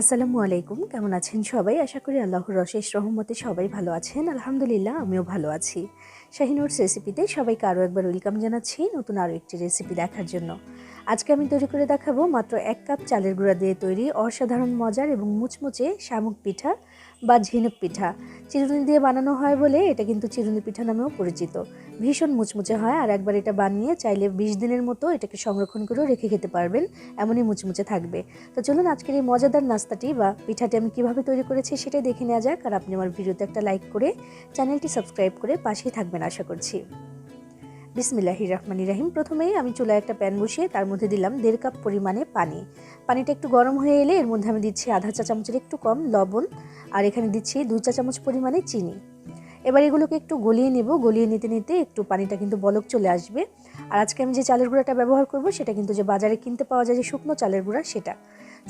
আসসালামু আলাইকুম। কেমন আছেন সবাই? আশা করি আল্লাহর রশেষ রহমতে সবাই ভালো আছেন। আলহামদুলিল্লাহ, আমিও ভালো আছি। শাহিনুরস রেসিপিতে সবাইকে আরও একবার ওয়েলকাম জানাচ্ছি নতুন আরও একটি রেসিপি দেখার জন্য। আজকে আমি তৈরি করে দেখাবো মাত্র এক কাপ চালের গুঁড়া দিয়ে তৈরি অসাধারণ মজার এবং মুচমুচে শামুক পিঠা বা ঝিনুক পিঠা। চিরুনি দিয়ে বানানো হয় বলে এটা কিন্তু চিরুনি পিঠা নামেও পরিচিত। ভীষণ মুচমুচে হয় আর একবার এটা বানিয়ে চাইলে বিশ দিনের মতো এটাকে সংরক্ষণ করেও রেখে খেতে পারবেন, এমনই মুচমুচে থাকবে। তো চলুন আজকের এই মজাদার নাস্তাটি বা পিঠাটি আমি কীভাবে তৈরি করেছি সেটাই দেখে নেওয়া যাক আর আপনি আমার ভিডিওতে একটা লাইক করে চ্যানেলটি সাবস্ক্রাইব করে পাশেই থাকবেন আশা করছি। বিসমিল্লাহির রহমানির রাহিম। প্রথমেই আমি চুলায় একটা প্যান বসিয়ে তার মধ্যে দিলাম দেড় কাপ পরিমাণে পানি। পানিটা একটু গরম হয়ে এলে এর মধ্যে আমি দিচ্ছি আধা চা চামচের একটু কম লবণ আর এখানে দিচ্ছি দুই চা চামচ পরিমাণে চিনি। এবার এগুলোকে একটু গলিয়ে নেব। গলিয়ে নিতে নিতে একটু পানিটা কিন্তু বলক চলে আসবে। আর আজকে আমি যে চালের গুঁড়াটা ব্যবহার করব, সেটা কিন্তু যে বাজারে কিনতে পাওয়া যায় যে শুকনো চালের গুঁড়া, সেটা।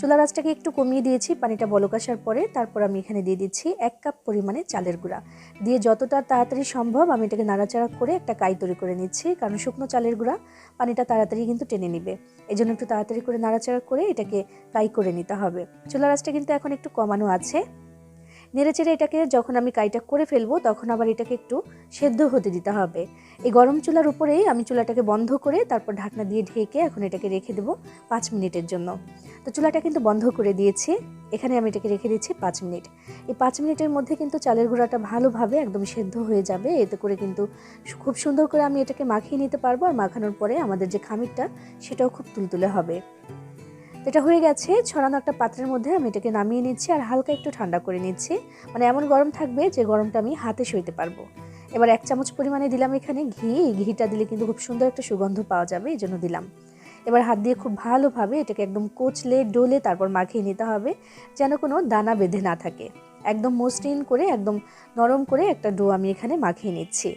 চুলা রাজটাকে একটু কমিয়ে দিয়েছি, পানিটা বলক আসার পরে তারপর আমি এখানে দিয়ে দিচ্ছি এক কাপ পরিমাণে চালের গুঁড়া। দিয়ে যতটা তাড়াতাড়ি সম্ভব আমি এটাকে নাড়াচাড়া করে একটা কাই তৈরি করে নিচ্ছি, কারণ শুকনো চালের গুঁড়া পানিটা তাড়াতাড়ি কিন্তু টেনে নিবে। এই জন্য একটু তাড়াতাড়ি করে নাড়াচাড়া করে এটাকে কাই করে নিতে হবে। চুলা রাজটা কিন্তু এখন একটু কমানো আছে। নেড়েচেড়ে এটাকে যখন আমি কাইটা করে ফেলব, তখন আবার এটাকে একটু সেদ্ধ হতে দিতে হবে। এই গরম চুলার উপরেই আমি চুলাটাকে বন্ধ করে তারপর ঢাকনা দিয়ে ঢেকে এখন এটাকে রেখে দেবো পাঁচ মিনিটের জন্য। তো চুলাটা কিন্তু বন্ধ করে দিয়েছি। এখানে আমি এটাকে রেখে দিচ্ছি পাঁচ মিনিট। এই পাঁচ মিনিটের মধ্যে কিন্তু চালের গুঁড়াটা ভালোভাবে একদম সেদ্ধ হয়ে যাবে। এতে করে কিন্তু খুব সুন্দর করে আমি এটাকে মাখিয়ে নিতে পারব। আর মাখানোর পরে আমাদের যে খামিরটা, সেটাও খুব তুলতুলে হবে। এটা হয়ে গেছে, ছড়ানো একটা পাত্রের মধ্যে আমি এটাকে নামিয়ে নিচ্ছি আর হালকা একটু ঠান্ডা করে নিচ্ছি। মানে এমন গরম থাকবে যে গরমটা আমি হাতে সইতে পারব। এবার এক চামচ পরিমাণে দিলাম এখানে ঘি। ঘিটা দিলে কিন্তু খুব সুন্দর একটা সুগন্ধ পাওয়া যাবে, এই জন্য দিলাম। এবার হাত দিয়ে খুব ভালোভাবে এটাকে একদম কোচলে, ডোলে তারপর মাখিয়ে নিতে হবে, যেন কোনো দানা বেঁধে না থাকে। একদম মসৃণ করে, একদম নরম করে একটা ডো আমি এখানে মাখিয়ে নিচ্ছি।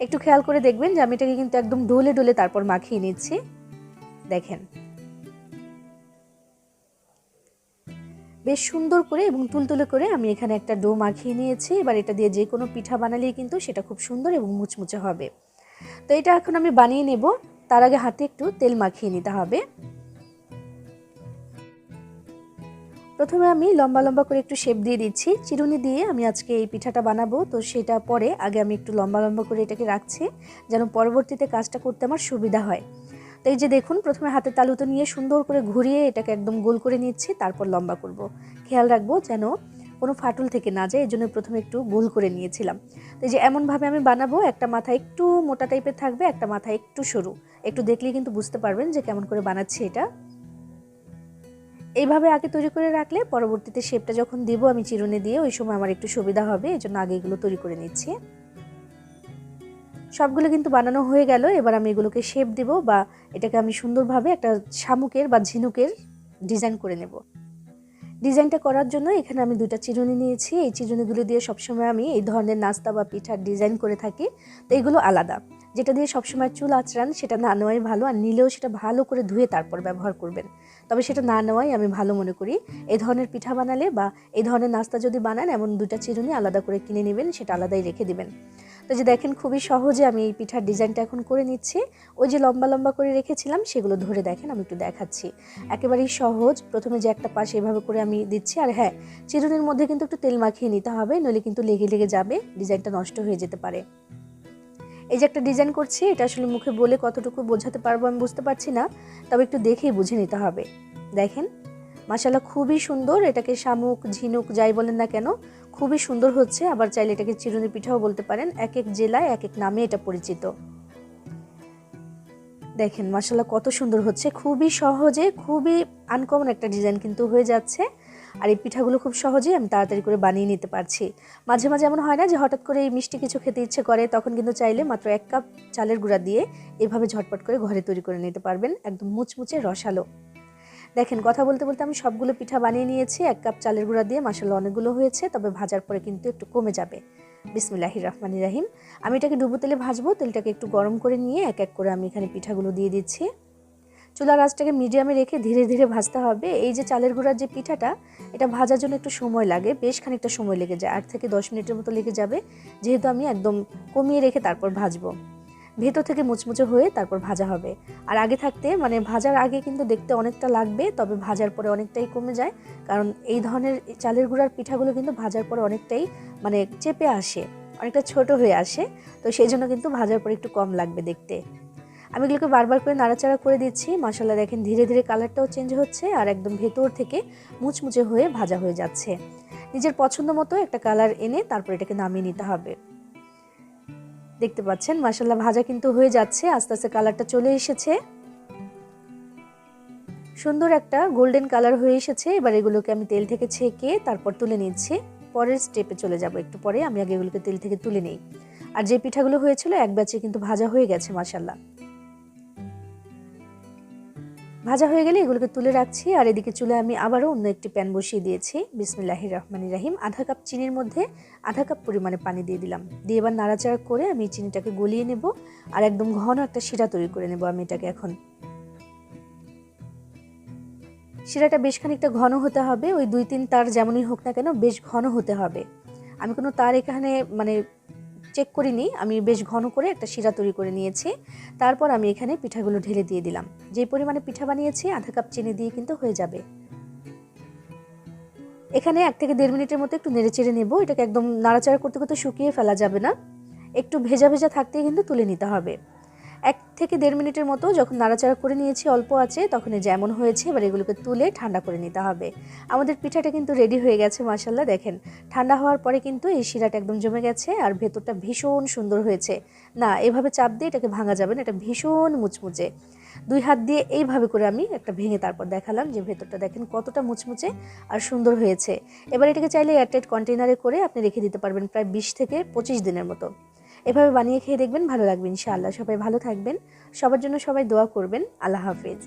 একটু খেয়াল করে দেখবেন যে আমি এটাকে কিন্তু একদম ডোলে ডোলে তারপর মাখিয়ে নিচ্ছি। দেখেন। বেশ সুন্দর করে এবং তুলতুলে করে আমি এখানে একটা ডো মাখিয়ে নিয়েছি। এবার এটা দিয়ে যে কোনো পিঠা বানালেই কিন্তু সেটা খুব সুন্দর এবং মুচমুচে হবে। তো এটা এখন আমি বানিয়ে নেব। তার আগে হাতে একটু তেল মাখিয়ে নিতে হবে। প্রথমে আমি লম্বা লম্বা করে একটু শেপ দিয়ে দিচ্ছি। চিরুনি দিয়ে আমি আজকে এই পিঠাটা বানাবো। তো সেটা পরে আগে আমি একটু লম্বা লম্বা করে এটাকে রাখছি, যেন পরবর্তীতে কাজটা করতে আমার সুবিধা হয়। তো এই যে দেখুন, প্রথমে হাতে তালুতে নিয়ে সুন্দর করে ঘুরিয়ে এটাকে একদম গোল করে নিচ্ছি, তারপর লম্বা করব। খেয়াল রাখব যেন কোনো ফাটল থেকে না যায় এই জন্য প্রথমে একটু গোল করে নিয়েছিলাম। তো এই যে এমনভাবে আমি বানাবো, একটা মাথা একটু মোটা টাইপের থাকবে, একটা মাথা একটু সরু। একটু দেখলেই কিন্তু বুঝতে পারবেন যে কেমন করে বানাচ্ছি এটা। এইভাবে আগে তৈরি করে রাখলে পরবর্তীতে শেপটা যখন দিব, আমি চিরুনি দিয়ে ওই সময় আমার একটু সুবিধা হবে এই জন্য আগে এগুলো তৈরি করে নিচ্ছি। সবগুলো কিন্তু বানানো হয়ে গেল। এবার আমি এগুলোকে শেপ দেব বা এটাকে আমি সুন্দরভাবে একটা শামুকের বা ঝিনুকের ডিজাইন করে নেব। ডিজাইনটা করার জন্য এখানে আমি দুটা চিরুনি নিয়েছি। এই চিরুনিগুলো দিয়ে সবসময় আমি এই ধরনের নাস্তা বা পিঠার ডিজাইন করে থাকি। তো এগুলো আলাদা। যেটা দিয়ে সবসময় চুল আচড়ান, সেটা না নেওয়াই ভালো। আর নিলেও সেটা ভালো করে ধুয়ে তারপর ব্যবহার করবেন। তবে সেটা না নেওয়াই আমি ভালো মনে করি। এই ধরনের পিঠা বানালে বা এই ধরনের নাস্তা যদি বানান, এমন দুটা চিরুনি আলাদা করে কিনে নেবেন, সেটা আলাদাই রেখে দিবেন। তো যে দেখেন খুবই সহজে আমি এই পিঠার ডিজাইনটা এখন করে নিচ্ছি। ওই যে লম্বা লম্বা করে রেখেছিলাম সেগুলো ধরে দেখেন আমি একটু দেখাচ্ছি। একেবারেই সহজ। প্রথমে যে একটা পাশ এভাবে করে আমি দিচ্ছি আর হ্যাঁ চিরুনির মধ্যে কিন্তু একটু তেল মাখিয়ে নিতে হবে নইলে কিন্তু লেগে লেগে যাবে ডিজাইনটা নষ্ট হয়ে যেতে পারে। এই যে একটা ডিজাইন করছি এটা আসলে মুখে বলে কতটুকু বোঝাতে পারব আমি বুঝতে পারছি না তবে একটু দেখেই বুঝে নিতে হবে। দেখেন মাসালা খুবই সুন্দর এটাকে শামুক ঝিনুক যাই বলেন না কেন খুবই সুন্দর হচ্ছে, আবার চাইলে এটাকে চিরুনি পিঠাও বলতে পারেন। এক এক জেলায় এক এক নামে এটা পরিচিত। দেখেন মাসালা কত সুন্দর হচ্ছে। খুবই সহজে, খুবই আনকমন একটা ডিজাইন কিন্তু হয়ে যাচ্ছে। আর এই পিঠাগুলো খুব সহজেই আমি তাড়াতাড়ি করে বানিয়ে নিতে পারছি। মাঝে মাঝে এমন হয় না যে হঠাৎ করে এই মিষ্টি কিছু খেতে ইচ্ছে করে, তখন কিন্তু চাইলে মাত্র এক কাপ চালের গুঁড়া দিয়ে এভাবে ঝটপট করে ঘরে তৈরি করে নিতে পারবেন। একদম মুচমুচে রসালো। দেখেন, কথা বলতে বলতে আমি সবগুলো পিঠা বানিয়ে নিয়েছি। এক কাপ চালের গুঁড়া দিয়ে মাসাল্লাহ অনেকগুলো হয়েছে, তবে ভাজার পরে কিন্তু একটু কমে যাবে। বিসমিল্লাহির রহমানির রাহিম। আমি এটাকে ডুবো তেলে ভাজবো, তেলটাকে একটু গরম করে নিয়ে এক এক করে আমি এখানে পিঠাগুলো দিয়ে দিচ্ছি। চুলার আঁচটাকে মিডিয়ামে রেখে ধীরে ধীরে ভাজতে হবে। এই যে চালের গুঁড়ার যে পিঠাটা, এটা ভাজার জন্য একটু সময় লাগে, বেশ খানিকটা সময় লেগে যায়, আট থেকে দশ মিনিটের মতো লেগে যাবে। যেহেতু আমি একদম কমিয়ে রেখে তারপর ভাজবো। ভেতর থেকে মুচমুচে হয়ে তারপর ভাজা হবে। আর আগে থাকতে মানে ভাজার আগে কিন্তু দেখতে অনেকটা লাগবে, তবে ভাজার পরে অনেকটাই কমে যায়। কারণ এই ধরনের চালের গুঁড়ার পিঠাগুলো কিন্তু ভাজার পরে অনেকটাই মানে চেপে আসে, অনেকটা ছোট হয়ে আসে। তো সেই জন্য কিন্তু ভাজার পরে একটু কম লাগবে দেখতে। আমি এগুলোকে বারবার করে নাড়াচাড়া করে দিচ্ছি। মশলা দেখেন ধীরে ধীরে কালারটাও চেঞ্জ হচ্ছে আর একদম ভেতর থেকে মুচমুচে হয়ে ভাজা হয়ে যাচ্ছে। নিজের পছন্দ মতো একটা কালার এনে তারপর এটাকে নামিয়ে নিতে হবে। দেখতে পাচ্ছেন মাসাল্লাহ ভাজা কিন্তু হয়ে যাচ্ছে, আস্তে আস্তে কালারটা চলে এসেছে। সুন্দর একটা গোল্ডেন কালার হয়ে এসেছে, এবার এগুলোকে আমি তেল থেকে ছেঁকে তারপর তুলে নিচ্ছি। পরের স্টেপে চলে যাব একটু পরে, আমি আগে এগুলোকে তেল থেকে তুলে নিই। আর যে পিঠাগুলো হয়েছিল, এক ব্যাচে কিন্তু ভাজা হয়ে গেছে মাসাল্লাহ ভাজা হয়ে গেলে এগুলোকে তুলে রাখছি, আর এদিকে চুলে আমি আবারও অন্য একটি প্যান বসিয়ে দিয়েছি। বিসমিল্লাহির রহমানির রাহিম। আধা কাপ চিনির মধ্যে আধা কাপ পরিমাণে পানি দিয়ে দিলাম। দিয়ে এবার নাড়াচাড়া করে আমি চিনিটাকে গলিয়ে নেব, আর একদম ঘন একটা শিরা তৈরি করে নেব আমি এটাকে এখন। শিরাটা বেশ খানিকটা ঘন হতে হবে, ওই দুই তিন তার যেমনই হোক না কেন বেশ ঘন হতে হবে। আমি কোনো তার এখানে মানে চেক করে নিই আমি বেশ ঘন করে একটা শিরা তৈরি করে নিয়েছি। তারপর আমি এখানে পিঠাগুলো ঢেলে দিয়ে দিলাম। যে পরিমাণে পিঠা বানিয়েছি, আধা কাপ চিনি দিয়ে কিন্তু হয়ে যাবে। এখানে এক থেকে দেড় মিনিটের মতো একটু নেড়ে চেড়ে নেব। এটাকে একদম নাড়াচাড়া করতে করতে শুকিয়ে ফেলা যাবে না। একটু ভেজা ভেজা থাকতেই কিন্তু তুলে নিতে হবে। এক থেকে দেড় মিনিটের মতো যখন নাড়াচাড়া করে নিয়েছি, অল্প আছে, তখন যেমন হয়েছে, এবার এগুলোকে তুলে ঠান্ডা করে নিতে হবে। আমাদের পিঠাটা কিন্তু রেডি হয়ে গেছে মাসাল্লাহ দেখেন। ঠান্ডা হওয়ার পরে কিন্তু এই শিরাটা একদম জমে গেছে আর ভেতরটা ভীষণ সুন্দর হয়েছে। না, এভাবে চাপ দিয়ে এটাকে ভাঙা যাবে না, এটা ভীষণ মুচমুচে। দুই হাত দিয়ে এইভাবে করে আমি একটা ভেঙে তারপর দেখালাম যে ভেতরটা দেখেন কতটা মুচমুচে আর সুন্দর হয়েছে। এবার এটাকে চাইলে এয়ারটাইট কন্টেনারে করে আপনি রেখে দিতে পারবেন প্রায় বিশ থেকে পঁচিশ দিনের মতো। এভাবে বানিয়ে খেয়ে দেখবেন ভালো লাগবে ইনশাআল্লাহ। সবাই ভালো থাকবেন। সবার জন্য সবাই দোয়া করবেন। আল্লাহ হাফেজ।